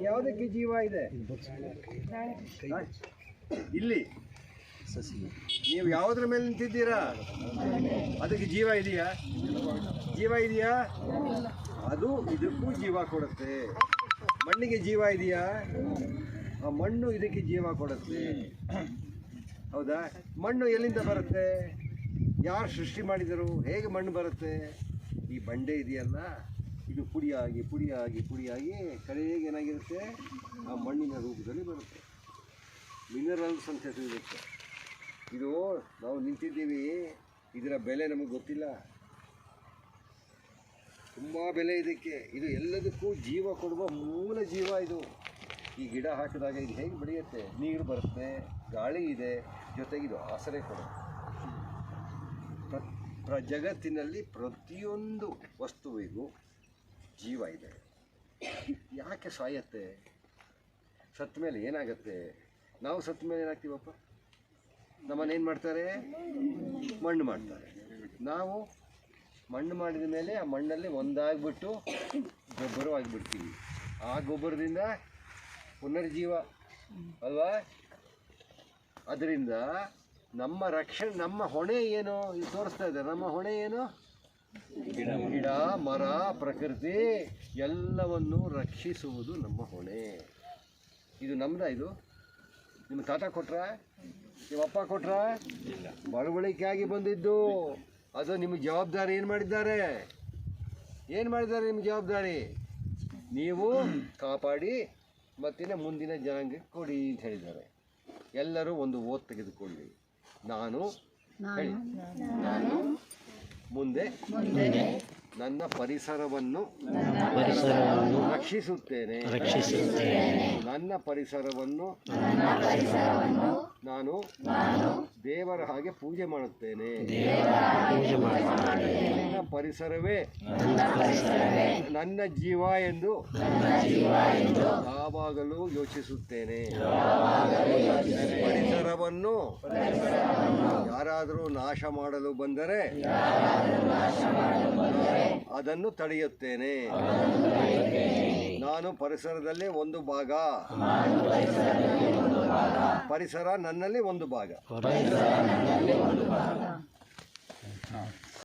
ಯಾವುದಕ್ಕೆ ಜೀವ ಇದೆ. ಇಲ್ಲಿ ಇಲ್ಲಿ ನೀವು ಯಾವುದ್ರ ಮೇಲೆ ನಿಂತಿದ್ದೀರಾ? ಅದಕ್ಕೆ ಜೀವ ಇದೆಯಾ? ಜೀವ ಇದೆಯಾ? ಅದು ಇದಕ್ಕೂ ಜೀವ ಕೊಡುತ್ತೆ. ಮಣ್ಣಿಗೆ ಜೀವ ಇದೆಯಾ? ಆ ಮಣ್ಣು ಇದಕ್ಕೆ ಜೀವ ಕೊಡುತ್ತೆ. ಹೌದಾ? ಮಣ್ಣು ಎಲ್ಲಿಂದ ಬರುತ್ತೆ? ಯಾರು ಸೃಷ್ಟಿ ಮಾಡಿದರು? ಹೇಗೆ ಮಣ್ಣು ಬರುತ್ತೆ? ಈ ಬಂಡೆ ಇದೆಯಲ್ಲ? ಇದು ಪುಡಿಯಾಗಿ ಪುಡಿಯಾಗಿ ಪುಡಿಯಾಗಿ ಕಡೆಗೆ ಏನಾಗಿರುತ್ತೆ? ಆ ಮಣ್ಣಿನ ರೂಪದಲ್ಲಿ ಬರುತ್ತೆ. ಮಿನರಲ್ಸ್ ಅಂತ ಹೆಸರಿರುತ್ತೆ ಇದು ನಾವು ನಿಂತಿದ್ದೀವಿ. ಇದರ ಬೆಲೆ ನಮಗೆ ಗೊತ್ತಿಲ್ಲ. ತುಂಬ ಬೆಲೆ ಇದಕ್ಕೆ. ಇದು ಎಲ್ಲದಕ್ಕೂ ಜೀವ ಕೊಡುವ ಮೂಲ ಜೀವ ಇದು. ಈ ಗಿಡ ಹಾಕಿದಾಗ ಇದು ಹೇಗೆ ಬೆಳೆಯುತ್ತೆ? ನೀರು ಬರುತ್ತೆ, ಗಾಳಿ ಇದೆ, ಜೊತೆಗೆ ಇದು ಆಸರೆ ಕೊಡುತ್ತೆ ಪ್ರ ಜಗತ್ತಿನಲ್ಲಿ ಪ್ರತಿಯೊಂದು ವಸ್ತುವಿಗೂ ಜೀವ ಇದೆ. ಯಾಕೆ ಸಾಯತ್ತೆ? ಸತ್ತ ಮೇಲೆ ಏನಾಗತ್ತೆ? ನಾವು ಸತ್ತ ಮೇಲೆ ಏನಾಗ್ತೀವಪ್ಪ? ನಮ್ಮನ್ನೇನು ಏನು ಮಾಡ್ತಾರೆ? ಮಣ್ಣು ಮಾಡ್ತಾರೆ. ನಾವು ಮಣ್ಣು ಮಾಡಿದ ಮೇಲೆ ಆ ಮಣ್ಣಲ್ಲಿ ಒಂದಾಗ್ಬಿಟ್ಟು ಗೊಬ್ಬರವಾಗಿಬಿಡ್ತೀವಿ. ಆ ಗೊಬ್ಬರದಿಂದ ಪುನರ್ಜೀವ, ಅಲ್ವಾ? ಅದರಿಂದ ನಮ್ಮ ರಕ್ಷಣೆ, ನಮ್ಮ ಹೊಣೆ ಏನು? ಇದು ತೋರಿಸ್ತಾ ಇದೆ. ನಮ್ಮ ಹೊಣೆ ಏನು? ಗಿಡ ಮರ ಪ್ರಕೃತಿ ಎಲ್ಲವನ್ನು ರಕ್ಷಿಸುವುದು ನಮ್ಮ ಹೊಣೆ. ಇದು ನಮ್ದ ಇದು? ನಿಮ್ಮ ತಾತ ಕೊಟ್ರ? ನಿಮ್ಮ ಅಪ್ಪ ಕೊಟ್ರ? ಬಡವಳಿಕೆಯಾಗಿ ಬಂದಿದ್ದು. ಅದು ನಿಮ್ಮ ಜವಾಬ್ದಾರಿ. ಏನು ಮಾಡಿದ್ದಾರೆ? ಏನು ಮಾಡಿದ್ದಾರೆ ನಿಮ್ಮ ಜವಾಬ್ದಾರಿ? ನೀವು ಕಾಪಾಡಿ ಮತ್ತಿನ ಮುಂದಿನ ಜನಾಂಗಕ್ಕೆ ಕೊಡಿ ಅಂತ ಹೇಳಿದ್ದಾರೆ. ಎಲ್ಲರೂ ಒಂದು ಓದ್ ತೆಗೆದುಕೊಳ್ಳಿ. ನಾನು. ಹೇಳಿ. ನಾನು. ಮುಂದೆ ನನ್ನ ಪರಿಸರವನ್ನು ಪರಿಸರವನ್ನು ರಕ್ಷಿಸುತ್ತೇನೆ. ರಕ್ಷಿಸುತ್ತೇನೆ. ನನ್ನ ಪರಿಸರವನ್ನು ನಾನು ದೇವರ ಹಾಗೆ ಪೂಜೆ ಮಾಡುತ್ತೇನೆ. ಪೂಜೆ ಮಾಡುತ್ತೇನೆ. ನನ್ನ ಪರಿಸರವೇ ನನ್ನ ಜೀವ ಎಂದು ಯಾವಾಗಲೂ ಯೋಚಿಸುತ್ತೇನೆ. ಪರಿಸರವನ್ನು ಯಾರಾದರೂ ನಾಶ ಮಾಡಲು ಬಂದರೆ ಅದನ್ನು ತಡೆಯುತ್ತೇನೆ. ನಾನು ಪರಿಸರದಲ್ಲಿ ಒಂದು ಭಾಗ. ಪರಿಸರ ನನ್ನಲ್ಲಿ ಒಂದು ಭಾಗ. ಪರಿಸರ